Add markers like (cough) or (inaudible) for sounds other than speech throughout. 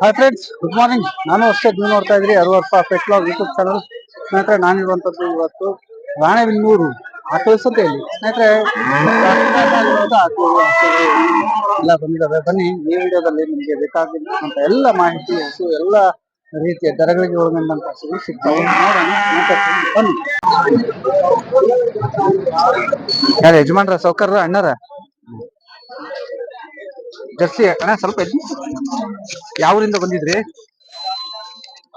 Hi friends good morning ನಾನು ಅಷ್ಟೇ ನೀವು ನೋಡ್ತಾ ಇದ್ರಿ ಅರುವರ್ಪ ಪೆಟ್ಲಾಗ್ ಯೂಟ್ಯೂಬ್ ಚಾನಲ್ ಸ್ನೇಹಿತರೆ ನಾನಿರುವಂತದ್ದು ಇವತ್ತು ರಾಣೆಬೆನ್ನೂರು ಆಟೋ ಸಂತೆಯಲ್ಲಿ. ಸ್ನೇಹಿತರೆ, ಎಲ್ಲ ಬಂದಿದ್ದಾವೆ. ಬನ್ನಿ, ಈ ವಿಡಿಯೋದಲ್ಲಿ ನಿಮಗೆ ಬೇಕಾಗಿರ್ತಕ್ಕಂಥ ಎಲ್ಲ ಮಾಹಿತಿ ಎಲ್ಲ ರೀತಿಯ ದರಗಳಿಗೆ ಒಳಗೊಂಡಂತ ಹಸುಗಳು ಸಿಗ್ತವೆ. ಬನ್ನಿ. ಯಜಮಾನ್ರ, ಸೌಕರ್ಯ, ಅಣ್ಣರ? ಜರ್ಸಿ ಅಣ್ಣ ಸ್ವಲ್ಪ ಎದ್ದು. ಯಾವ ಊರಿಂದ ಬಂದಿದ್ರಿ?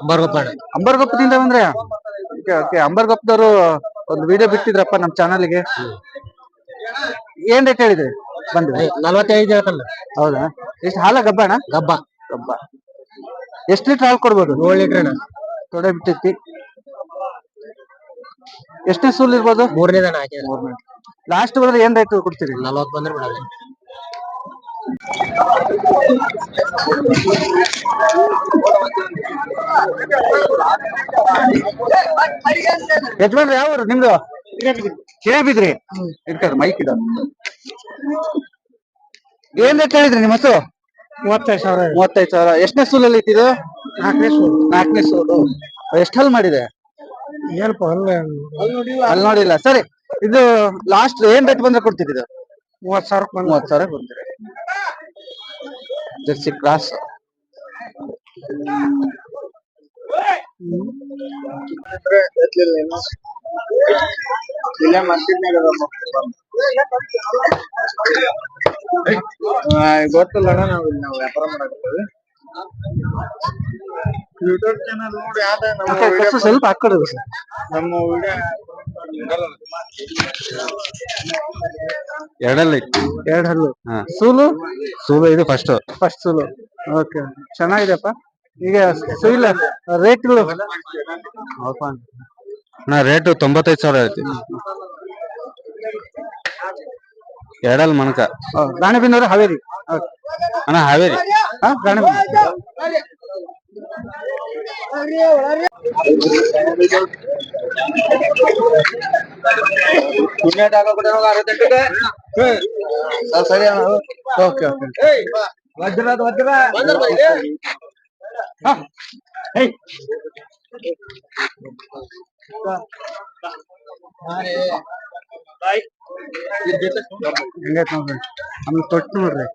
ಅಂಬರ್ಗೊಪ್ಪ ಅಂಬರ್ಗೊಪ್ಪದಿಂದ ಬಂದ್ರೆ? ಓಕೆ ಓಕೆ ಅಂಬರ್ಗೊಪ್ಪದವರು ಒಂದು ವಿಡಿಯೋ ಬಿಟ್ಟಿದ್ರಪ್ಪ ನಮ್ಮ ಚಾನಲ್ಗೆ ಏನ್ ರೇಟ್ ಹೇಳಿದ್ರಿ? ಬಂದ್ರಿ. ನಲ್ವತ್ತೈದು ಹೇಳ್ತಲ್ಲ ಹೌದಾ? ಎಷ್ಟು ಹಾಲ ಗಬ್ಬ ಅಣ್ಣ? ಗಬ್ಬ. ಗಬ್ಬ. ಎಷ್ಟು ಲೀಟರ್ ಹಾಲು ಕೊಡ್ಬೋದು? ಏಳು ಲೀಟರ್ ಅಣ್ಣ. ತೊಡೆ ಬಿಟ್ಟೈತಿ ಎಷ್ಟನೇ ಸೂಲ್ ಇರ್ಬೋದು? ಮೂರನೇ ದನ ಹಾಕಿದ್ರೆ ಲಾಸ್ಟ್ ಬಂದ್ರೆ ಏನ್ ರೇಟ್ ಕೊಡ್ತೀರಿ? ನಲ್ವತ್ತು ಬಂದ್ರೆ ಬಿಡಲ್ಲ ಯಜಮಾನ್ರಿ ಯಾವ ಊರು ನಿಮ್ದು ಕೇಳಿದ್ರಿ ಇರ್ತಾರೆ ಮೈಕ್ ಇದ ಏನ್ ರೇಟ್ ಹೇಳಿದ್ರಿ ನಿಮ್ಮ ಹಸು ಮೂವತ್ತೈದು ಸಾವಿರ ಮೂವತ್ತೈದು ಸಾವಿರ. ಎಷ್ಟನೇ ಸೂಲಲ್ಲಿ ಇಟ್ಟಿದ್ದು? ನಾಲ್ಕನೇ ಸೂರು ನಾಲ್ಕನೇ ಸೂಲು ಎಷ್ಟು ಹಲ್ ಮಾಡಿದೆ? ಏನಪ್ಪ ಅಲ್ಲ ಅಲ್ಲಿ ನೋಡಿಲ್ಲ. ಸರಿ ಇದು ಲಾಸ್ಟ್ ಏನ್ ರೇಟ್ ಬಂದ್ರೆ ಕೊಡ್ತೀರಿ ಇದು ಮೂವತ್ತು ಸಾವಿರ ಮೂವತ್ತು ಸಾವಿರ ಕೊಡ್ತೀರಿ ಜರ್ಸಿ ಕ್ರಾಸ್. ಗೊತ್ತಿಲ್ಲ ಅಣ್ಣ ನಾವು ಇಲ್ಲಿ ನಾವು ವ್ಯಾಪಾರ ಮಾಡಕತ್ತೀವಿ. ಯೂಟ್ಯೂಬ್ ಚಾನಲ್ ನೋಡಿ ಆದ ನಮ್ಮ ಸ್ವಲ್ಪ- ಸ್ವಲ್ಪ ಸರ್ ನಮ್ಮ ವಿಡಿಯೋ ಎರಡಲ್ಲಿ. ಎರಡು ಹಲ್ಲು ಹಾ. ಸೂಲು? ಸೂಲು ಇದು ಫಸ್ಟ್ ಫಸ್ಟ್ ಸೂಲು. ಓಕೆ ಚೆನ್ನಾಗಿದೆಪ್ಪ ಈಗ ಸೂಲ ರೇಟ್ ನಾ ರೇಟು ತೊಂಬತ್ತೈದು ಸಾವಿರ ಐತಿ ಎರಡಲ್ ಮನಕ ರಾಣಿಬೆನ್ನೂರು ಹಾವೇರಿ. ಅಣ್ಣ ಹಾವೇರಿ. ಹಾ ರಾಣಿಬೆನ್ನೂರು ಸರಿ ಓಕೆ ಓಕೆ. ವಜ್ರದ ವಜ್ರ ಹೆಂಗೈತ್ ನೋಡ್ರಿ ಆಮೇಲೆ ತೊಟ್ಟು ನೋಡ್ರಿ.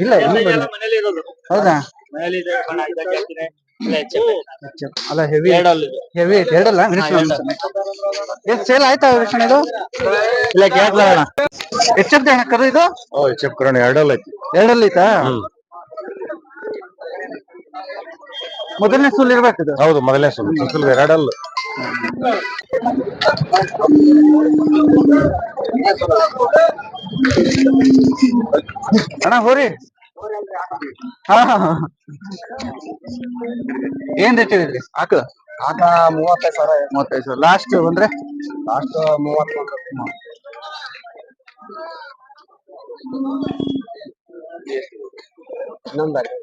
ಇಲ್ಲ ಇಲ್ಲ. ಬಂದಿಲ್ಲ. ಹೌದಾ? ಅಲ್ಲ ಹೆವಿ ಹೆವಿ ಎರಡಲ್ಲ ಎಷ್ಟು ಸೇಲ್ ಆಯ್ತಾ ವೀಕ್ಷಣ ಇದು? ಇಲ್ಲ ಕೇಳ್ಕೊಳ್ಳೋಣ ಎಷ್ಟಂತ ಕರು ಇದು? ಓ ಚೆಪ್ ಕರೋಣ ಎರಡಲ್ ಐತಿ. ಎರಡಲ್ಲಿ ಐತಾ? ಮೊದಲನೇ ಸುಲ್ ಇರ್ಬೇಕು ಇದು. ಹೌದು ಮೊದಲನೇ ಸುಲ್ ಸುಲ್ ಎರಡಲ್ ಅಣ್ಣ ಹೋರಿ. ಹಾ ಹಾ ಹಾ. ಏನ್ ರೇಟ್ ಇದೆ ಹಾಕ. ಆತ ಮೂವತ್ತೈದು ಸಾವಿರ. ಮೂವತ್ತೈದು ಸಾವಿರ. ಲಾಸ್ಟ್ ಬಂದ್ರೆ? ಲಾಸ್ಟ್ ಮೂವತ್ತು ಇನ್ನೊಂದಾಗಿ.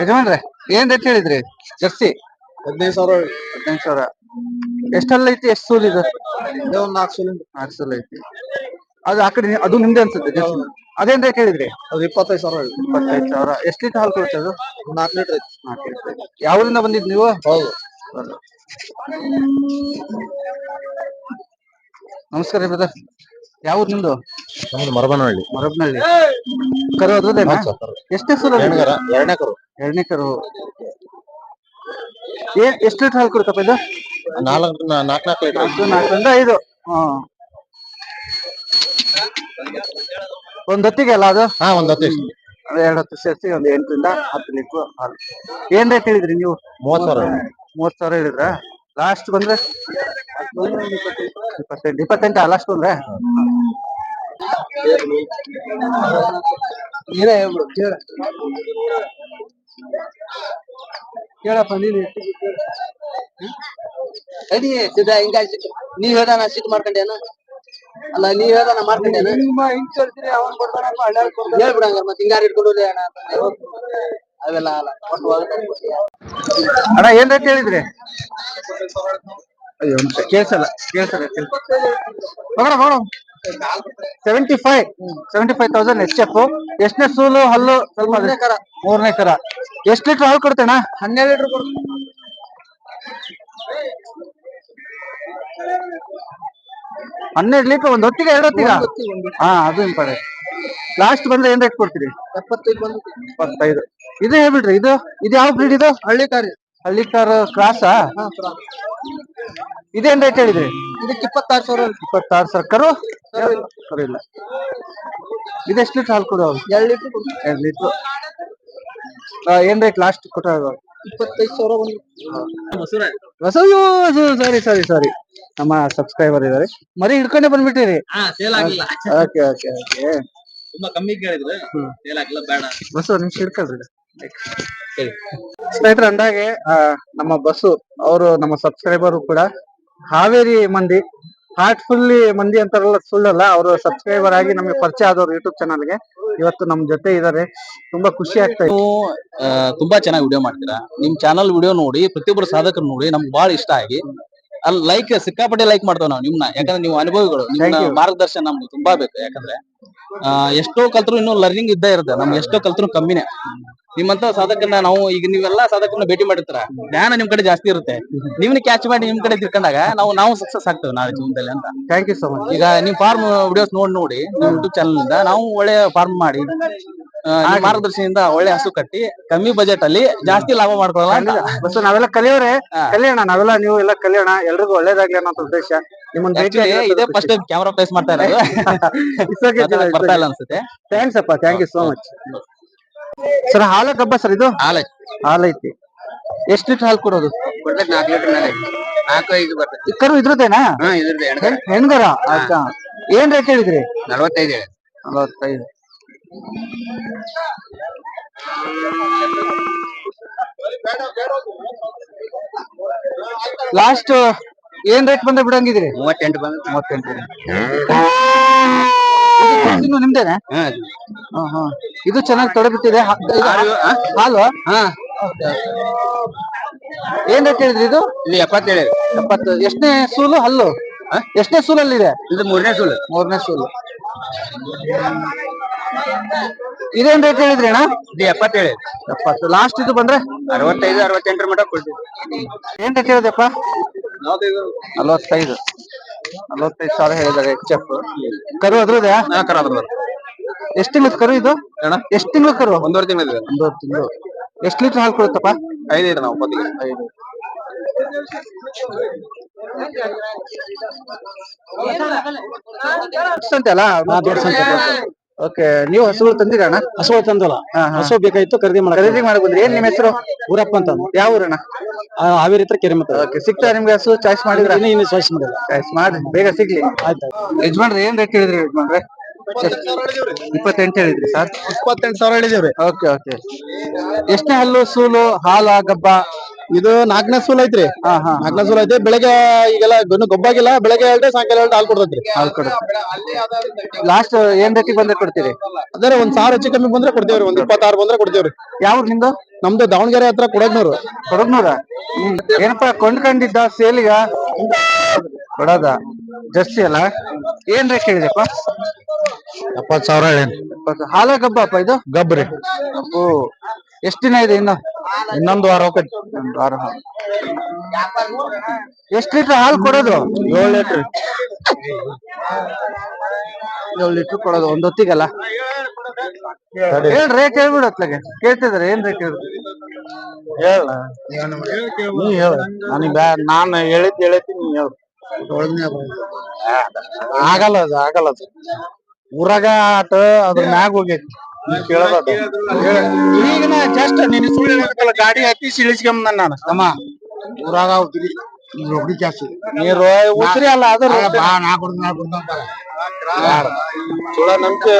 ಯಜಮಾನ್ರೆ ಏನ್ ರೇಟ್ ಹೇಳಿದ್ರಿ? ಜರ್ಸಿ ಹದಿನೈದು ಸಾವಿರ ಹದಿನೈದು ಸಾವಿರ. ಎಷ್ಟಲ್ಲ ಐತಿ ಎಷ್ಟು ಸೂಲ್ ಇದು? ಒಂದ್ ನಾಲ್ಕು ಸಲ ನಾಲ್ಕು ಸೂಲ್ ಐತಿ. ಅದು ಆ ಕಡೆ ಅದು ನಿಮ್ದೆ ಅನ್ಸುತ್ತೆ ಅದೇನ್ ರೇಟ್ ಹೇಳಿದ್ರಿ? ಅದು ಇಪ್ಪತ್ತೈದು ಸಾವಿರ ಇಪ್ಪತ್ತೈದು ಸಾವಿರ. ಎಷ್ಟು ಲೀಟರ್ ಹಾಲು ಕೊಡುತ್ತೆ ಅದು? ನಾಲ್ಕು ಲೀಟರ್ ಐತಿ. ನಾಲ್ಕು ಲೀಟರ್ ಯಾವ್ದ್ರಿಂದ ಬಂದಿದ್ ನೀವು? ಹೌದು. ನಮಸ್ಕಾರ ಬ್ರದರ್ ಯಾವ ಊರು ನಿಮ್ದು? ನಮ್ದು ಮರಬನಹಳ್ಳಿ. ಮರಬನಹಳ್ಳಿ. ಕರು ಅದ್ರದ್ದೇನಾ ಎಷ್ಟೇ ಸೂಲ್ ಅದು? ಎರಡನೇ ಎರಡನೇ ಕರು ಎರಡನೇ ಕರು. ಏನ್ ಎಷ್ಟು ಲೀಟರ್ ಹಾಲು ಕೊಡುತ್ತಪ್ಪ ಇದು? ನಾಲ್ಕು ನಾಲ್ಕು ನಾಲ್ಕು ಲೀಟರ್. ನಾಲ್ಕು ನಾಲ್ಕರಿಂದ ಐದು. ಹಾ. ಒಂದ್ ಹೊತ್ತಿಗೆ ಅಲ್ಲ ಅದು? ಹಾ ಒಂದ್ ಹತ್ತು ಅದು ಎರಡು ಹೊತ್ತು ಸೇರಿಸಿ ಒಂದು ಎಂಟರಿಂದ ಹತ್ತು ಲೀಟರ್ ಹಾಲು. ಏನ್ ರೇಟ್ ಹೇಳಿದ್ರಿ ನೀವು? ಮೂವತ್ತು ಸಾವಿರ. ಮೂವತ್ತು ಸಾವಿರ ಹೇಳಿದ್ರ? ಲಾಸ್ಟ್ ಬಂದ್ರೆ? ಇಪ್ಪತ್ತೆಂಟು ಇಪ್ಪತ್ತೆಂಟ ಲಾಸ್ಟ್ ಬಂದ್ರೆ? ನೀನೇ ಹೇಳ್ಬಿಡು ಕೇಳ. ಕೇಳಪ್ಪ ನೀನು ಅಡಿ ಸಿದ್ಧ ಹಿಂಗ ನೀವ್ ಹೇಳ್ದಾನ ಸಿಟ್ ಸಿಟ್ಟು ಮಾಡ್ಕೊಂಡೇನ ಅಲ್ಲ ನೀವ್ ಹೇಳ್ದಾನ ಮಾಡ್ಕೊಂಡೆ ಮಾಡ್ತೀನಿ ಹಿಂಗ್ ಕೊಡ್ತಾನಪ್ಪ ಹೇಳ್ಬಿಡಂಗ ಮತ್ತೆ ಹಿಂಗಾರ ಇಟ್ಕೊಂಡು ಅಣ್ಣ? ಅವೆಲ್ಲ. ಅಣ್ಣ ಏನ್ ರೇಟ್ ಹೇಳಿದ್ರಿ? ಅಯ್ಯೋ ಕೇಳ್ಸಲ್ಲ ಕೇಳ್ಸಲ್ಲ ಹೋಗೋಣ seventy five seventy five thousand H F ಎಷ್ಟನೇ ಸೂಲು ಹಲ್ಲು ಸ್ವಲ್ಪ ಮೂರನೇ ಕರ. ಮೂರನೇ ಕರ. ಎಷ್ಟು ಲೀಟರ್ ಹಾಲು ಕೊಡ್ತೇನ ಹನ್ನೆರಡು ಲೀಟರ್ ಕೊಡ್ತೀನಿ ಹನ್ನೆರಡು ಲೀಟರ್ ಒಂದ್ ಹೊತ್ತಿಗೆ ಎರಡು ಹೊತ್ತಿಗೆ? ಹಾ ಅದು ಇಂಪಾರ್ಟೆಂಟ್ ಲಾಸ್ಟ್ ಬಂದ್ರೆ ಏನ್ ರೇಟ್ ಕೊಡ್ತೀರಿ? ಎಪ್ಪತ್ತೈದು ಬಂದು ಇಪ್ಪತ್ತೈದು ಇದು ಹೇಳ್ಬಿಡ್ರಿ ಇದು ಇದು ಯಾವ ಬ್ರೀಡ್ ಇದು? ಹಳ್ಳಿ ಕಾರ್ ಹಳ್ಳಿ ಕಾರ್ ಕ್ರಾಸ ಇದೇನ್ ರೇಟ್ ಹೇಳಿದ್ರಿ? ಇದಕ್ಕೆ ಇಪ್ಪತ್ತಾರು ಸಾವಿರ ಇಪ್ಪತ್ತಾರು ಸಾವಿರ. ಕರು? ಕರು ಇಲ್ಲ. ಇದೆಷ್ಟು ಲೀಟರ್ ಹಾಲು ಕೊಡು ಎರಡು ಲೀಟರ್ ಎರಡು ಲೀಟರ್ ಏನ್ ರೇಟ್ ಲಾಸ್ಟ್ ಕೊಟ್ಟ ಇಪ್ಪತ್ತೈದು ಸಾವಿರ ಹೊಸವು ಸಾರಿ ಸಾರಿ ಸಾರಿ ನಮ್ಮ ಸಬ್ಸ್ಕ್ರೈಬರ್ ಇದಾರೆ. ಮರಿ ಹಿಡ್ಕೊಂಡೆ ಬಂದ್ಬಿಟ್ಟಿರಿ. ಓಕೆ ಓಕೆ ಓಕೆ ತುಂಬಾ ಕಮ್ಮಿ ಕೇಳಿದ್ರೆ. ಸೇಲ್ ಆಗಿಲ್ಲ ಬೇಡ. ಬಸ್ಸು ನಿಮಿಷ ಹಿಡ್ಕೊಳ್ರಿ. ಸ್ನೇಹಿತರೆ ಅಂದಾಗೆ ಆ, ನಮ್ಮ ಬಸ್ಸು ಅವರು ನಮ್ಮ ಸಬ್ಸ್ಕ್ರೈಬರ್ ಕೂಡ ಹಾವೇರಿ ಮಂದಿ ಹಾರ್ಟ್ಫುಲ್ಲಿ ಮಂದಿ ಅಂತಾರಲ್ಲ ಸುಳ್ಳಲ್ಲ ಅವರು ಸಬ್ಸ್ಕ್ರೈಬರ್ ಆಗಿ ನಮಗೆ ಪರಿಚಯ ಆದವರು ಯೂಟ್ಯೂಬ್ ಚಾನಲ್ಗೆ ಇವತ್ತು ನಮ್ ಜೊತೆ ಇದಾರೆ. ತುಂಬಾ ಖುಷಿ ಆಗ್ತಾ ಇದೆ. ತುಂಬಾ ಚೆನ್ನಾಗಿ ವಿಡಿಯೋ ಮಾಡ್ತೀರಾ? ನಿಮ್ ಚಾನಲ್ ವಿಡಿಯೋ ನೋಡಿ ಪ್ರತಿಯೊಬ್ಬರು ಸಾಧಕರು ನೋಡಿ ನಮ್ಗೆ ಬಹಳ ಇಷ್ಟ ಆಗಿ ಅಲ್ಲಿ ಲೈಕ್ ಸಿಕ್ಕಾಪಟ್ಟೆ ಲೈಕ್ ಮಾಡ್ತೇವೆ ನಾವು ನಿಮ್ನ. ಯಾಕಂದ್ರೆ ನೀವು ಅನುಭವಿಗಳು ನಿಮ್ಮ ಮಾರ್ಗದರ್ಶನ ನಮ್ಗೆ ತುಂಬಾ ಬೇಕು. ಯಾಕಂದ್ರೆ ಎಷ್ಟೋ ಕಲ್ತ್ರು ಇನ್ನೂ ಲರ್ನಿಂಗ್ ಇದ್ದೇ ಇರುತ್ತೆ. ನಮ್ಗೆ ಎಷ್ಟೋ ಕಲ್ತ್ರು ಕಮ್ಮಿನೇ. ನಿಮ್ಮಂತ ಸಾಧಕನ್ನ ನಾವು ಈಗ ನೀವೆಲ್ಲಾ ಸಾಧಕನ್ನ ಭೇಟಿ ಮಾಡಿರ್ತಾರ ಜ್ಞಾನ ನಿಮ್ ಕಡೆ ಜಾಸ್ತಿ ಇರುತ್ತೆ. ನಿಮ್ನ ಕ್ಯಾಚ್ ಮಾಡಿ ನಿಮ್ ಕಡೆ ತಿಳ್ಕೊಂಡಾಗ ನಾವು ನಾವು ಸಕ್ಸಸ್ ಆಗ್ತೇವೆ ನಾಳೆ ಜೀವನದಲ್ಲಿ ಅಂತ. ಥ್ಯಾಂಕ್ ಯು ಸೊ ಮಚ್ ಈಗ ನಿಮ್ ಫಾರ್ಮ್ ವಿಡಿಯೋಸ್ ನೋಡಿ ನೋಡಿ ನಿಮ್ ಯೂಟ್ಯೂಬ್ ಚಾನಲ್ ಇಂದ ನಾವು ಒಳ್ಳೆ ಫಾರ್ಮ್ ಮಾಡಿ ಮಾರ್ಗದರ್ಶನದಿಂದ ಒಳ್ಳೆ ಹಸು ಕಟ್ಟಿ ಕಮ್ಮಿ ಬಜೆಟ್ ಅಲ್ಲಿ ಜಾಸ್ತಿ ಲಾಭ ಮಾಡ್ಕೊಳ್ಳಲ್ಲ ಬಸ್ ನಾವೆಲ್ಲ ಕಲಿಯೋರೆ? ಕಲ್ಯಾಣ ನಾವೆಲ್ಲ ನೀವು ಎಲ್ಲ ಕಲಿಯೋಣ. ಎಲ್ರಿಗೂ ಒಳ್ಳೇದಾಗ್ಲಿ ಅನ್ನೋ ಉದ್ದೇಶ. ಇದೇ ಫಸ್ಟ್ ಟೈಮ್ ಕ್ಯಾಮರಾ ಪ್ಲೇಸ್ ಮಾಡ್ತಾ ಇರೋದು. (laughs) ಬರ್ತಾ ಇಲ್ಲ ಅನ್ಸುತ್ತೆ. ಥ್ಯಾಂಕ್ಸ್ ಅಪ್ಪ thank you so much sir ಹಾಲ ಕಬ್ಬ ಸರ್ ಇದು? ಹಾಲು ಹಾಲೈತಿ ಎಷ್ಟ್ ಲೀಟರ್ ಹಾಲು ಕೊಡೋದು? ಕೊಡ್ತೈತೆ ನಾಲ್ಕು ಲೀಟರ್ ಮೇಲೆ ನಾಲ್ಕು ಐದು ಬರ್ತೈತಿ ಈ ಕರು ಇದ್ರದೇನಾ? ಹಾ ಇದ್ರದ್ದು ಹೆಣ್ಗರ? ಆಯ್ತಾ. ಏನ್ ರೇಟ್ ಹೇಳಿದ್ರಿ? ನಲವತ್ತೈದು ಹೇಳಿ. ನಲವತ್ತೈದು. ಲಾಸ್ಟ್ ಏನ್ ರೇಟ್ ಬಂದ್ರೆ ಬಿಡಂಗಿದ್ರಿ? ಮೂವತ್ತೆಂಟು ಬಂದ ಮೂವತ್ತೆಂಟು. ನಿಮ್ದೇನಾ? ಹಾ, ಹಾ. ಇದು ಚೆನ್ನಾಗಿ ತೊಡಬಿಟ್ಟಿದೆ ಹಾಲು, ಹಾ. ಏನ್ ರೇಟ್ ಹೇಳಿದ್ರಿ ಇದು? ಇದು ಎಪ್ಪತ್ತೇಳು. ಎಪ್ಪತ್ತು ಎಷ್ಟನೇ ಸೂಲು ಹಲ್ಲು? ಎಷ್ಟನೇ ಸೂಲಲ್ಲಿದೆ? ಇದು ಮೂರನೇ ಸೂಲು. ಮೂರನೇ ಸೂಲು. ಇದೇನ್ ರೇಟ್ ಹೇಳಿದ್ರಿ ಅಣ್ಣ? ಇದು ಎಪ್ಪತ್ತೇಳು. ಎಪ್ಪತ್ತು. ಲಾಸ್ಟ್ ಇದು ಬಂದ್ರೆ? ಅರವತ್ತೈದು ಅರವತ್ತೆಂಟರ ಮಟ್ಟ ಕೊಡ್ತೀವಿ. ಏನ್ ರೇಟ್ ಹೇಳಿದೆಪ್ಪ ನಲವತ್ತೈದು. ನಲವತ್ತೈದು. ಸಾವಿರ ಹೇಳಿದ್ದಾರೆ ಎಚ್ ಎಫ್ ಕರು ಅದ್ರದ್ಯಾ ಎಷ್ಟು ತಿಂಗಳ ಕರು ಇದು? ಎಷ್ಟು ತಿಂಗಳ ಕರು? ಒಂದೂವರೆ ತಿಂಗಳ ಒಂದೂವರೆ ತಿಂಗಳು. ಎಷ್ಟು ಲೀಟರ್ ಹಾಲು ಕೊಡುತ್ತಪ್ಪ? ಐದು ಲೀಟರ್ ನಾವು ಒಪ್ಪತ್ತಿಗೆ ಐದು. ಸಂತೆ ಅಲ್ಲ ಓಕೆ ನೀವು ಹಸುಗಳು ತಂದಿರ ಅಣ್ಣ? ಹಸು ತಂದಲ್ಲ. ಹಸು ಬೇಕಾಯ್ತು ಖರೀದಿ ಮಾಡ ಖರೀದಿ ಮಾಡಕ್ ಬಂದ್ರಿ. ಏನ್ ನಿಮ್ಮ ಹೆಸರು? ಊರಪ್ಪ ಅಂತ ಯಾವ ಊರಣ್ಣ? ಹಾವೇರಿ ಹತ್ರ ಕೆರೆ ಮತ್ತೆ ಓಕೆ ಸಿಗ್ತಾ ನಿಮ್ಗೆ ಹಸು? ಚಾಯ್ಸ್ ಮಾಡಿದ್ರ? ಇನ್ನು ಚಾಯ್ಸ್ ಮಾಡಿಲ್ಲ. ಚಾಯ್ಸ್ ಮಾಡಿ ಬೇಗ ಸಿಗ್ಲಿ. ಆಯ್ತು ಯಜಮಾನ್ರಿ ಏನ್ ರೇಟ್ ಹೇಳಿದ್ರಿ ಯಜಮಾನ್ರೆ? ಇಪ್ಪತ್ತೆಂಟು ಹೇಳಿದ್ರಿ ಸರ್? ಇಪ್ಪತ್ತೆಂಟು ಸಾವಿರ ಹೇಳಿದೇವ್ರಿ ಓಕೆ ಓಕೆ. ಎಷ್ಟೇ ಹಲ್ಲು ಸೂಲು ಹಾಲ ಗಬ್ಬ? ಇದು ನಾಲ್ಕನೇ ಸೂಲ್ ಐತ್ರಿ. ಹಾ ಹಾ ನಾಲ್ಕನೇ ಸೂಲ್ ಐತಿ ಬೆಳಗ್ಗೆ ಈಗೆಲ್ಲ ಇನ್ನು ಗೊಬ್ಬಾಗಿಲ್ಲ ಬೆಳಗ್ಗೆ ಹೇಳ್ದೆ ಸಾಯಂಕಾಲ ಹೇಳ್ದೆ ಹಾಲು ಕೊಡ್ತೈತ್ರಿ. ಹಾಲು ಕೊಡುತ್ತೆ ಲಾಸ್ಟ್ ಏನ್ ರೇಟಿಗೆ ಬಂದ್ರೆ ಕೊಡ್ತೀರಿ? ಅದೇ ಒಂದ್ ಸಾವಿರ ಹೆಚ್ಚು ಕಮ್ಮಿ ಬಂದ್ರೆ ಕೊಡ್ತೇವ್ರಿ. ಒಂದ್ ಇಪ್ಪತ್ತಾರು ಬಂದ್ರೆ ಕೊಡ್ತೇವ್ರಿ. ಯಾವ ನಿಮ್ದು? ನಮ್ದು ದಾವಣಗೆರೆ ಹತ್ರ ಕೊಡಗ್ನೂರು. ಕೊಡಗ್ನೂರ? ಏನಪ್ಪಾ ಏನಪ್ಪ ಕೊಂಡ್ಕೊಂಡಿದ್ದ ಸೇಲಿಗ? ಕೊಡೋದ? ಜರ್ಸಿ ಅಲ್ಲ? ಏನ್ ರೇಟ್ ಹೇಳಿದಪ್ಪ? ಎಪ್ಪತ್ ಸಾವಿರ ಹೇಳಿ. ಹಾಲ ಹಾಲ ಗಬ್ಬಪ್ಪ ಇದು? ಗಬ್ರಿ ಓ ಎಷ್ಟ್ ದಿನ ಇದೆ ಇನ್ನು? ಇನ್ನೊಂದು ವಾರ ಹೋಗ್ತೈತಿ ಒಂದು ವಾರ ಎಷ್ಟ್ ಲೀಟರ್ ಹಾಲು ಕೊಡೋದು? ಏಳು ಲೀಟರ್. ಏಳು ಲೀಟರ್ ಕೊಡೋದು ಒಂದ್ ಹೊತ್ತಿಗಲ್ಲ? ಏನ್ ರೇಟ್ ಹೇಳ್ಬಿಡು ಅತ್ಲಾಗೆ. ಕೇಳ್ತಿದ್ರೆ ಏನ್ ರೇಟ್ ಹೇಳ್ಬಿಡು ಹೇಳ. ನೀ ಹೇಳ. ನನಗೆ ನಾನ್ ಹೇಳಿದ್ ಹೇಳತ್ತೀನಿ ನೀ ಹೇಳ. ಆಗಲ್ಲ ಅದು ಆಗಲ್ಲ ಅದು. ಊರಾಗ ಆಟ ಅದ್ರ ಮ್ಯಾಗ ಹೋಗೈತಿ ನೀ ಕೇಳೋದು. ಈಗ ನಾ ಜಸ್ಟ್ ನಿನ್ನ ಸುಳ್ಳು ಹೇಳಬೇಕಲ್ಲ ಗಾಡಿ ಹತ್ತಿ ಸಿಳಿಸ್ಕೊಂಬ ನಾನು. ಅಮ್ಮ ಊರಾಗ ಹೋಗ್ತೀರಿ ರೊಕ್ಕ ಜಾಸ್ತಿ. ನೀರು ಉಸಿರಿ ಅಲ್ಲ ಅದು ಸುಳ ನಂಬಿಕೆ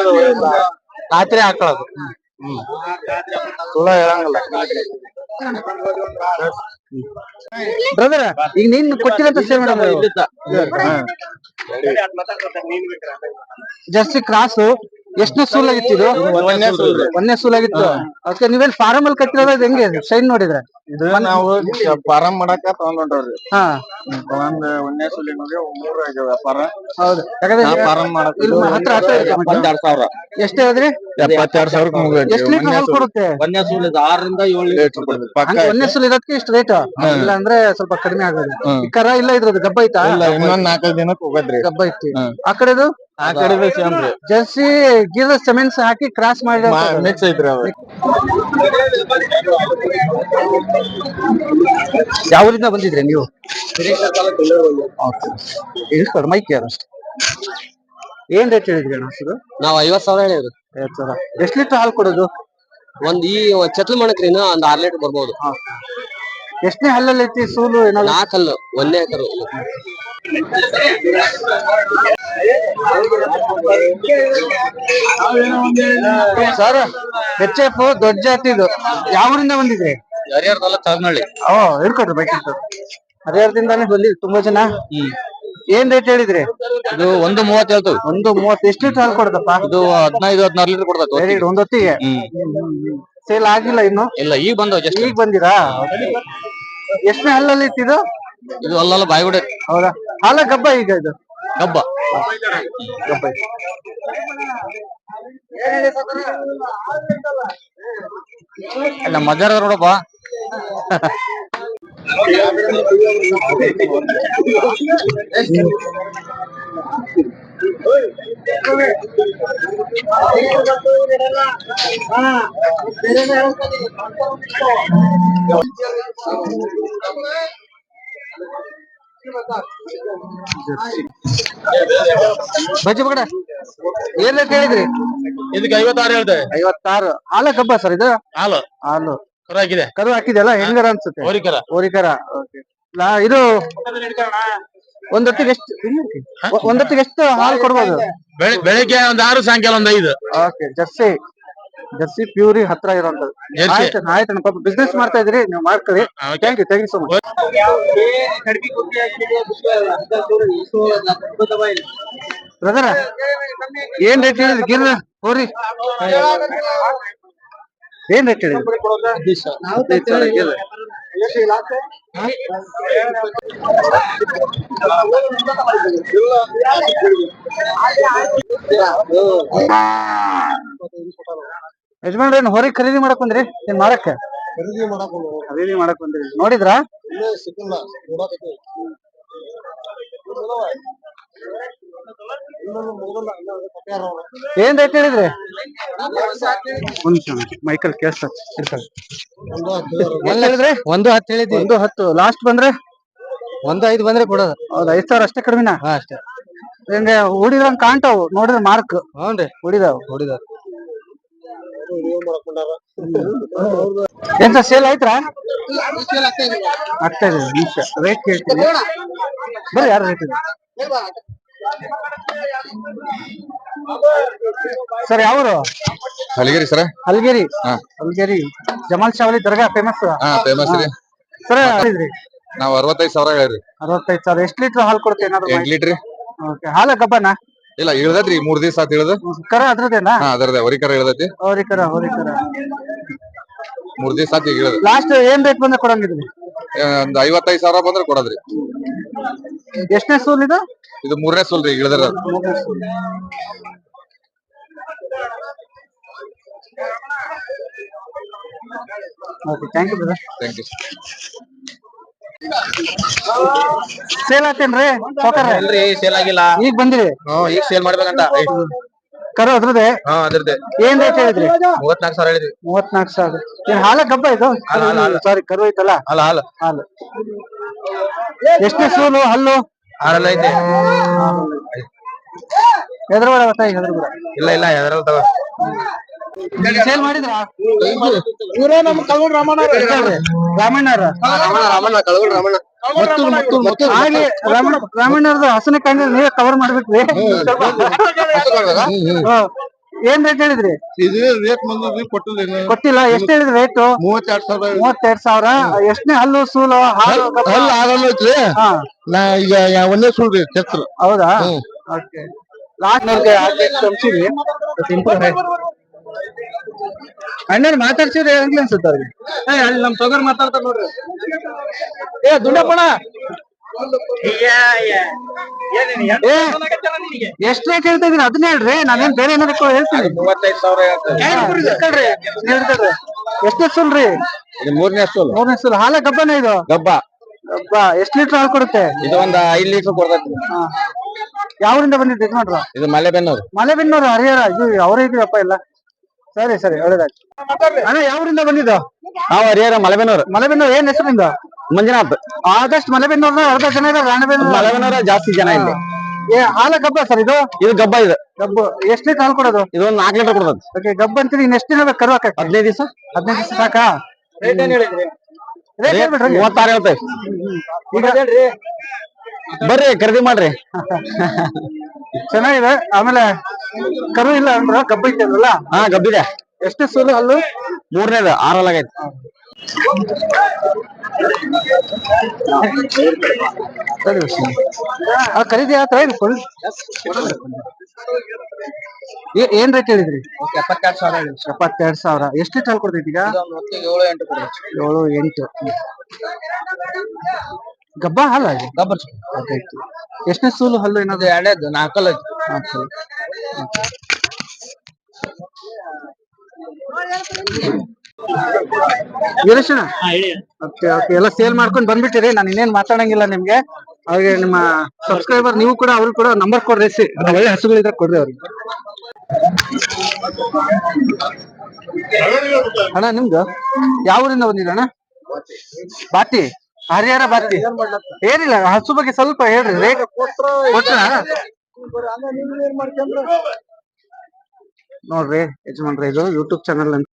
ರಾತ್ರಿ ಹಾಕೊಳ್ಳೋದು ಹ್ಮ್. ಸುಳ ಹೇಳಂಗಿಲ್ಲ. ಬ್ರದರ್ ಈಗ ನೀನ್ ಕೊಟ್ಟಿರಂತ ಸೇವ್ ಜರ್ಸಿ ಕ್ರಾಸ್ ಎಷ್ಟನೇ ಸೂಲ್ ಆಗಿತ್ತು ಇದು? ಒಂದನೇ ಸೂಲ್. ಆಗಿತ್ತು. ಅದಕ್ಕೆ ನೀವೇನ್ ಫಾರಂ ಅಲ್ಲಿ ಕಟ್ಟಿರೋದು ಹೆಂಗೆ? ಸೈನ್ ನೋಡಿದ್ರೆ. ಇದು ನಾವು ಫಾರಂ ಮಾಡಾಕ ತಗೊಂಡ್ ಹೊಂಟವ್ರಿ ಹಾ ಮೂರು ಒಂದನೇ ಮೂರ್ ಆಗ್ಯಾವ ವ್ಯಾಪಾರ. ಹೌದು. ಯಾಕಂದ್ರೆ ನಾ ಫಾರಂ ಮಾಡಕ್ ಇಲ್ಲಿ ಹತ್ರ ಹತ್ರ ಇದೆ ಮಠ. ಸಾವಿರ. ಎಷ್ಟು ಹೇಳಿದ್ರಿ ಎಪ್ಪತ್ತೆರಡ್ ಸಾವಿರಕ್ಕೆ ಮುಗಿದ್ರಿ ಎಷ್ಟು ಲೀಟರ್ ಹಾಲು ಕೊಡುತ್ತೆ? ಒಂದನೇ ಸೂಲ್ ಇದು ಆರರಿಂದ ಏಳು ಲೀಟರ್ ಪಕ್ಕ ಹಂಗೆ ಒಂದನೇ ಸೂಲ್ ಇರೋದಕ್ಕೆ ಇಷ್ಟು ರೇಟ್ ಇಲ್ಲ ಅಂದ್ರೆ ಸ್ವಲ್ಪ ಕಡಿಮೆ ಆಗೋದು. ಈ ಕರ ಇಲ್ಲ ಇದ್ರದ್ದು ಗಬ್ಬ ಐತಾ ಇಲ್ಲ ಇನ್ನೊಂದ್ ನಾಲ್ಕೈದು ದಿನಕ್ಕೆ ಹೋಗದ್ರಿ. ಗಬ್ಬ ಐತಿ ಆ ಕಡೆದು? ಆ ಕಡೆ ಸೇಮ್ ರೀ ಜರ್ಸಿ ಗಿರ್ ಸೆಮೆನ್ಸ್ ಹಾಕಿ ಕ್ರಾಸ್ ಮಾಡಿ ಮಿಕ್ಸ್ ಐತ್ರಿ ಅವ ಯಾವ ಊರಿಂದ ಬಂದಿದ್ರಿ ನೀವು? ಮೈಕ್ ಅಷ್ಟೇ ಏನ್ ರೇಟ್ ಹೇಳಿದ್ರಿ ಅಣ್ಣ ನಾವ್ ಐವತ್ ಸಾವಿರ ಹೇಳಿದ್ರು ಸಾವಿರ. ಎಷ್ಟು ಲೀಟರ್ ಹಾಲು ಕೊಡೋದು? ಒಂದ್ ಈ ಚತ್ಲ್ ಮಾಡಕ್ರಿ ಇನ್ನ ಒಂದ್ ಆರ್ ಲೀಟರ್ ಬರ್ಬೋದು. ಎಷ್ಟನೇ ಹಲ್ಲಲ್ಲಿ ಐತಿ ಸೂಲು ಏನಾದ್ರು? ನಾಲ್ಕು ಹಲ್ಲು ಒಂದೇ ಕರು ಸರ್ ಎಚ್ ಎಫ್ ದೊಡ್ಡ ಜಾತಿ ಇದು. ಊರಿಂದ ಬಂದಿದ್ರಿ? ಹರಿಹರದಲ್ಲ ತಗ್ನಳ್ಳಿ ಓ ಹಿಡ್ಕೊಡ್ರಿ ಬೈಕ್ ಹರಿಹರದಿಂದಾನೇ ಬಂದಿದ್ರಿ ತುಂಬಾ ಜನ? ಏನ್ ರೇಟ್ ಹೇಳಿದ್ರಿ? ಇದು ಒಂದು ಮೂವತ್ತು ಹೇಳ್ತೀವಿ. ಒಂದು ಮೂವತ್ತು ಎಷ್ಟು ಲೀಟರ್ ಹಾಲು ಕೊಡದಪ್ಪ ಇದು ಹದಿನೈದು ಹದಿನಾರು ಲೀಟರ್ ಕೊಡ್ತೈತೆ ಒಂದೊತ್ತಿಗೆ? ಸೇಲ್ ಆಗಿಲ್ಲ ಇನ್ನು? ಇಲ್ಲ ಈಗ ಬಂದವು ಜಸ್ಟ್ ಈಗ ಬಂದಿರಾ ಎಷ್ಟನೇ ಹಲ್ಲಲ್ಲಿ ಇತ್ತಿದು ಇದು ಅಲ್ಲಲ್ಲ ಬಾಯಿಗುಡೆ. ಹೌದಾ? ಹಾಲ ಗಬ್ಬ ಈಗ ಇದು? ಗಬ್ಬ. ಗಬ್ಬ. ಇಲ್ಲ ಮಜಾರ ನೋಡಪ್ಪ. ಬಜ್ಜಿ ಬಗಡ ಏನ್ ರೇಟ್ ಹೇಳಿದ್ರಿ ಇದಕ್ಕೆ ಐವತ್ತಾರು ಹೇಳ್ತೇವೆ ಐವತ್ತಾರು ಹಾಲ ಗಬ್ಬ ಸರ್ ಇದು ಹಾಲು ಹಾಲು ಕರು ಕರು ಹಾಕಿದೆಯಲ್ಲ ಹೆಂಗಾರ ಅನ್ಸುತ್ತೆ? ಹೋರಿಕರ. ಹೋರಿಕರ ನಾ ಇದು ಒಂದೊತ್ತಿಗೆ ಎಷ್ಟು ಒಂದೊತ್ತಿಗೆ ಎಷ್ಟು ಹಾಲು ಕೊಡ್ಬೋದು? ಬೆಳಿಗ್ಗೆ ಒಂದ್ ಆರು ಸಾಯಂಕಾಲ ಒಂದ್ ಐದು. Okay Jersey. ಜರ್ಸಿ ಪ್ಯೂರಿ ಹತ್ರ ಇರೋಂಥದ್ದು. ಆಯ್ತು ಆಯ್ತು ಪಾಪ ಬಿಸ್ನೆಸ್ ಮಾಡ್ತಾ ಇದ್ರಿ ನೀವು ಮಾಡ್ಕೊಳ್ಳಿ. Thank you thank you so much brother ಏನ್ ರೇಟ್ ಹೇಳಿದ್ರಿ? ಗಿರ್ ಹೋರಿ. ಏನ್ ರೇಟ್ ಹೇಳಿದ್ರಿ? ಯಜಮಾನ್ರಿ ಏನ್ ಹೊರಗೆ ಖರೀದಿ ಮಾಡಕ್ ಬಂದ್ರಿ? ಏನ್ ಮಾರಕ್ಕ ಖರೀದಿ ಮಾಡಕ್ ಬಂದ್ರಿ. ನೋಡಿದ್ರಾ? ಏನ್ ರೇಟ್ ಹೇಳಿದ್ರಿ? ಮೈಕಲ್ ಕೇಳ್ಸ ಎಲ್ಲಿ ಹೇಳಿದ್ರಿ? ಒಂದು ಹತ್ತು ಹೇಳಿದ್ವಿ ಒಂದು ಹತ್ತು. ಲಾಸ್ಟ್ ಬಂದ್ರೆ? ಒಂದು ಐದು ಬಂದ್ರೆ ಕೊಡೋದು. ಹೌದು? ಐದ್ ಸಾವಿರ ಅಷ್ಟೇ ಕಡಿಮೆನಾ? ಹಾ ಅಷ್ಟೇ. ಹಿಂಗೆ? ಉಡಿದಂಗ್ ಕಾಣ್ತಾವ್. ನೋಡಿದ್ರೆ ಮಾರ್ಕ್ ಹ್ಞೂನ್ರಿ ಹೂಡಿದಾವ್. ಹೊಡಿದ ಎಂತ ಸೇಲ್ ಆಯ್ತಾ ಆಗ್ತಾ ಇದೆ ನಿಮಿಷ. ರೇಟ್ ಕೇಳ್ತೀನಿ. ಬರ್ರಿ ಯಾರು ರೇಟ್ ಇದೆ ಸರ್ ಯಾವರು? ಹಲಗಿರಿ ಸರ. ಹಲ್ಗೇರಿ. ಹಾ. ಹಲ್ಗೇರಿ. ಜಮಾಲ್ ಶಾವಲಿ ದರ್ಗಾ ಫೇಮಸ್ ಹಾ ಫೇಮಸ್ ರೀ. ಸರ್ ಹೇಳಿದ್ರಿ ನಾವ್ ಅರವತ್ತೈದು ಸಾವಿರ ಹೇಳ್ರಿ. ಅರವತ್ತೈದು ಸಾವಿರ. ಎಷ್ಟು ಲೀಟರ್ ಹಾಲು ಕೊಡುತ್ತೆ ಏನಾದ್ರು ಎಂಟ್ ಲೀಟರ್. ಓಕೆ ಹಾಲ ಗಬ್ಬನ ಇಲ್ಲ ಇಳ್ದೈತ್ರಿ ಮೂರ್ ದಿವಸ ಆತ್ ಇಳ್ದ. ಕರ ಅದ್ರದೇನಾ? ಹಾ ಅದರದ ಹೊರಿಕರ ಇಳ್ದೈತಿ. ಹೋರಿಕರ ಹೋರಿಕರ ಮೂರ್ ದಿವಸ ಆತ್ ಈಗ ಇಳ್ದ. ಲಾಸ್ಟ್ ಏನ್ ರೇಟ್ ಬಂದ ಕೊಡಂಗಿದ್ರಿ? ಒಂದ್ ಐವತ್ತೈದು ಸಾವಿರ ಬಂದ್ರೆ ಕೊಡೋದ್ರಿ. ಎಷ್ಟನೇ ಸೂಲ್ ಇದು? ಇದು ಮೂರನೇ ಸೋಲ್ ರೀ ಇಳಿದ್ರ okay thank you brother thank you sale ಆತೇನ್ರಿ? ಇಲ್ರಿ ಸೇಲ್ ಆಗಿಲ್ಲ. ಈಗ ಬಂದಿರಿ? ಹ್ಮ್ ಈಗ ಸೇಲ್ ಮಾಡ್ಬೇಕಂತ. ಕರ ಅದ್ರದ್ದೇ? ಹಾ ಅದ್ರದ್ದೆ. ಏನ್ ರೇಟ್ ಹೇಳಿದ್ರಿ? ಮೂವತ್ನಾಲ್ಕು ಸಾವಿರ ಹೇಳಿದ್ವಿ. ಮೂವತ್ನಾಲ್ಕು ಸಾವಿರ. ಏನ್ ಹಾಲ ಕಬ್ಬ ಇದು? ಸಾರಿ ಕರು ಐತಲ್ಲ? ಅಲ್ಲ ಹಾಲು. ಹಾಲು. ಎಷ್ಟು ಸೂಲು ಹಲ್ಲು? ಹಾಲಲ್ಲ ಐತೆ. ಗೊತ್ತಾ ಈಗ ಎದ್ರಬೇಡ ಇಲ್ಲ ಇಲ್ಲ ಎದರಲ್ಲ ತಗೋ. ಸೇಲ್ ಮಾಡಿದ್ರಾ? ರಾಮಣ್ಣವ್ರ. ರಾಮಣ್ಣ ರಾಮಣ್ಣ ರಾಮಣ್ಣ ಹಾಗೆ ರಾಮಣ್ಣ. ರಾಮಣ್ಣವ್ರದ್ದು ಹಸನ ಕಾಂಡ ನೀವೇ ಕವರ್ ಮಾಡ್ಬೇಕ್ರಿ. ಏನ್ ರೇಟ್ ಹೇಳಿದ್ರಿ? ಇದು ರೇಟ್ ಬಂದದ್ರಿ ಕೊಟ್ಟಿಲ್ಲ ಗೊತ್ತಿಲ್ಲ ಎಷ್ಟ್ ಹೇಳಿದ್ರಿ ರೇಟ್ ಮೂವತ್ತೆರಡು ಸಾವಿರ ಮೂವತ್ತೆರಡ್ ಸಾವಿರ. ಎಷ್ಟನೇ ಹಲ್ಲು ಸೂಲು ಹಾಲು? ಅಲ್ಲ ಆಗಲ್ಲ ಐತ್ರಿ? ನಾ ಈಗ ಒಂದೇ ರೀ ಕೆಸ್ರ ಹೌದಾ. ಓಕೆ. ಲಾಸ್ಟ್ ಅಣ್ಣನ್ ಮಾತಾಡ್ಸಿದ್ರೆ ಹೆಂಗ್ ಅನ್ಸುತ್ತೆ ಅವ್ರಿಗೆ? ಅಲ್ಲಿ ನಮ್ ತೊಗರ್ ಮಾತಾಡ್ತಾರ ನೋಡ್ರಿ. ಏ ದುಂಡಪ್ಪಣ ಎಷ್ಟ್ ರೇಟ್ ಹೇಳ್ತಾ ಇದೀನಿ ಅದನ್ನ ಹೇಳ್ರಿ ನಾನೇನ್ ಬೇರೆ ಏನಾದ್ರು ಹೇಳ್ತೀನಿ. ಎಷ್ಟನೇ ಸುಲ್ರಿ ಇದು ಮೂರನೇ ಸೋಲ್ ಮೂರನೇ ಸುಲ್ ಹಾಲ ಗಬ್ಬನ ಇದು? ಗಬ್ಬ. ಗಬ್ಬ. ಎಷ್ಟ್ ಲೀಟರ್ ಹಾಲು ಕೊಡುತ್ತೆ? ಇದು ಒಂದ್ ಐದ್ ಲೀಟರ್ ಕೊಡ್ತೈತಿ. ಹಾ. ಯಾವ್ರಿಂದ ಬಂದಿದ್ದು ನೋಡ್ರ? ಇದು ಮಲೆಬೆನ್ನೂರು. ಮಲೆಬೆನ್ನೂರು ಹರಿಹರ. ಇದು ಅವರೇ ಇದೀವಪ್ಪ ಇಲ್ಲ ಸರಿ ಸರಿ ಒಳ್ಳೇದಾಯ್ತು. ಅಣ್ಣ ಯಾವ್ರಿಂದ ಬಂದಿದ್ದು? ನಾವು ಹರಿಹರ ಮಲೆಬೆನ್ನೂರು. ಮಲೆಬೆನ್ನೂರು ಏನ್ ಹೆಸರಿಂದ? ಮಂಜುನಾಥ್ ಆದಷ್ಟು ಮಲೆಬೆನ್ನೂರ್ನ ಅರ್ಧ ಜನ ಇದೆ ರಾಣೆಬೆನ್ನೂರು ಮಲೆಬೆನ್ನೂರ ಜಾಸ್ತಿ ಜನ ಇಲ್ಲಿ. ಏ ಹಾಲ ಗಬ್ಬ ಸರ್ ಇದು? ಇದು ಗಬ್ಬ ಇದು. ಗಬ್ಬ. ಎಷ್ಟ್ ಲೀಟರ್ ಹಾಲು ಕೊಡೋದು? ಇದು ಒಂದ್ ನಾಲ್ಕು ಲೀಟರ್ ಕೊಡೋದು. ಓಕೆ ಗಬ್ಬ ಅಂತೀರಿ ಇನ್ನು ಎಷ್ಟು ದಿನ ಬೇಕು ಕರು ಹಾಕಕ್ಕೆ? ಹದಿನೈದು ದಿವಸ. ಹದಿನೈದು ದಿವಸ ಸಾಕಾ? ರೇಟ್ ಹೇಳ್ಬಿಡ್ರಿ. ಹಂಗೆ. ಮೂವತ್ತಾರು ಹೇಳ್ತೇವೆ. ಈಗ ಬರ್ರಿ ಖರೀದಿ ಮಾಡ್ರಿ. ಚೆನ್ನಾಗಿದೆ. ಆಮೇಲೆ ಕರು ಇಲ್ಲ ಅಂದ್ರ ಗಬ್ಬ ಇದ್ದಲ್ಲ ಹಾ ಗಬ್ಬಿದೆ ಎಷ್ಟು ಸೂಲು ಹಲ್ಲು ಮೂರನೇದು ಆರಲ್ಲಾಗೈತಿ ಖರೀದಿ ಆತ ಏನು ಫುಲ್. ಏನ್ ರೇಟ್ ಹೇಳಿದ್ರಿ? ಎಪ್ಪತ್ತೆರಡು ಸಾವಿರ ಎಪ್ಪತ್ತೆರಡು ಸಾವಿರ. ಎಷ್ಟು ಲೀಟರ್ ಕೊಡ್ತೈತಿ ಈಗ? ಏಳು ಎಂಟು ಕೊಡ್ಬೇಕು ಏಳು ಎಂಟು. ಗಬ್ಬ ಹಲ್ಲ ಗಬ್ಬರ್ ಎಷ್ಟನೇ ಸೂಲು ಹಲ್ಲು ಏನದು ಎರಡೇದು ನಾಲ್ಕಲ್ಲ ಹಾಕ್ರಿ. ಓಕೆ ಓಕೆ ಎಲ್ಲ ಸೇಲ್ ಮಾಡ್ಕೊಂಡ್ ಬಂದ್ಬಿಟ್ಟಿರಿ. ನಾನು ಇನ್ನೇನ್ ಮಾತಾಡಂಗಿಲ್ಲ ನಿಮ್ಗೆ. ಅವ್ರಿಗೆ ನಿಮ್ಮ ಸಬ್ಸ್ಕ್ರೈಬರ್ ನೀವು ಕೂಡ ಅವ್ರಿಗೆ ಕೂಡ ನಂಬರ್ ಕೊಡ್ರಿ ಸಿ ಒಳ್ಳೆ ಹಸುಗಳಿದ್ರೆ ಕೊಡ್ರಿ ಅವ್ರಿಗೆ. ಅಣ್ಣ ನಿಮ್ದು? ಯಾವ ಊರಿಂದ ಬಂದಿದೆ ಅಣ್ಣ? ಬಾತಿ? ಹರಿಹರ ಬಾತಿ. ಏನಿಲ್ಲ ಹಸು ಬಗ್ಗೆ ಸ್ವಲ್ಪ ಹೇಳ್ರಿ. ರೇಟ್ ನೋಡ್ರಿ ಯಜಮಾನ್ರ ಇದು ಯೂಟ್ಯೂಬ್ ಚಾನಲ್ ಅಂತ